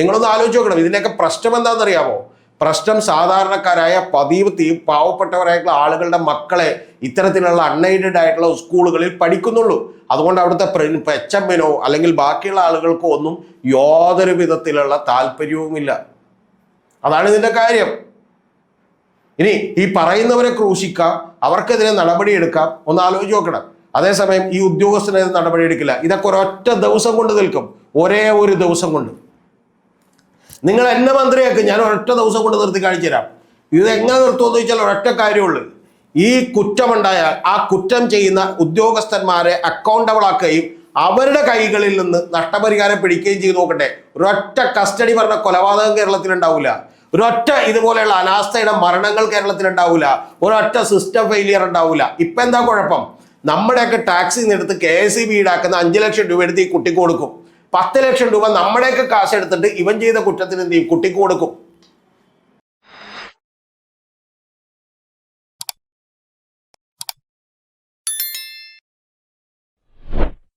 നിങ്ങളൊന്ന് ആലോചിച്ച് നോക്കണം. ഇതിന്റെയൊക്കെ പ്രശ്നം എന്താണെന്നറിയാമോ? പ്രശ്നം സാധാരണക്കാരായ പതിവ് തീ പാവപ്പെട്ടവരായിട്ടുള്ള ആളുകളുടെ മക്കളെ ഇത്തരത്തിലുള്ള അൺഎയ്ഡഡ് ആയിട്ടുള്ള സ്കൂളുകളിൽ പഠിക്കുന്നുള്ളൂ. അതുകൊണ്ട് അവിടുത്തെ എച്ച് എമ്മിനോ അല്ലെങ്കിൽ ബാക്കിയുള്ള ആളുകൾക്കോ ഒന്നും യാതൊരു വിധത്തിലുള്ള താല്പര്യവുമില്ല. അതാണ് ഇതിന്റെ കാര്യം. ഇനി ഈ പറയുന്നവരെ ക്രൂശിക്കാം അവർക്കെതിരെ നടപടിയെടുക്കാം ഒന്ന് ആലോചിച്ച് നോക്കണം. അതേസമയം ഈ ഉദ്യോഗസ്ഥനെതിരെ നടപടിയെടുക്കില്ല. ഇതൊക്കെ ഒരൊറ്റ ദിവസം കൊണ്ട് നിൽക്കും. ഒരേ ഒരു ദിവസം കൊണ്ട്. നിങ്ങൾ എന്നെ മന്ത്രിയാക്കും ഞാൻ ഒരൊറ്റ ദിവസം കൊണ്ട് നിർത്തി കാണിച്ചു തരാം. ഇത് എങ്ങനെ നിർത്തുമെന്ന് ചോദിച്ചാൽ ഒരൊറ്റ കാര്യമുള്ളൂ. ഈ കുറ്റമുണ്ടായാൽ ആ കുറ്റം ചെയ്യുന്ന ഉദ്യോഗസ്ഥന്മാരെ അക്കൗണ്ടബിൾ ആക്കുകയും അവരുടെ കൈകളിൽ നിന്ന് നഷ്ടപരിഹാരം പിടിക്കുകയും ചെയ്ത് നോക്കട്ടെ. ഒരൊറ്റ കസ്റ്റഡി പറഞ്ഞ കൊലപാതകം കേരളത്തിൽ ഉണ്ടാവില്ല ഒരൊറ്റ ഇതുപോലെയുള്ള അനാസ്ഥയുടെ മരണങ്ങൾ കേരളത്തിൽ ഉണ്ടാവില്ല ഒരൊറ്റ സിസ്റ്റം ഫെയിലിയർ ഉണ്ടാവില്ല ഇപ്പൊ എന്താ കുഴപ്പം? നമ്മുടെയൊക്കെ ടാക്സിൽ നിന്ന് എടുത്ത് കെ എസ് ഇ ബി ഈടാക്കുന്ന അഞ്ച് ലക്ഷം രൂപ എടുത്ത് ഈ കുട്ടിക്ക് കൊടുക്കും. പത്ത് ലക്ഷം രൂപ നമ്മുടെയൊക്കെ കാശെടുത്തിട്ട് ഇവൻ ചെയ്ത കുറ്റത്തിന് എന്ത് ചെയ്യും? കുട്ടിക്ക് കൊടുക്കും.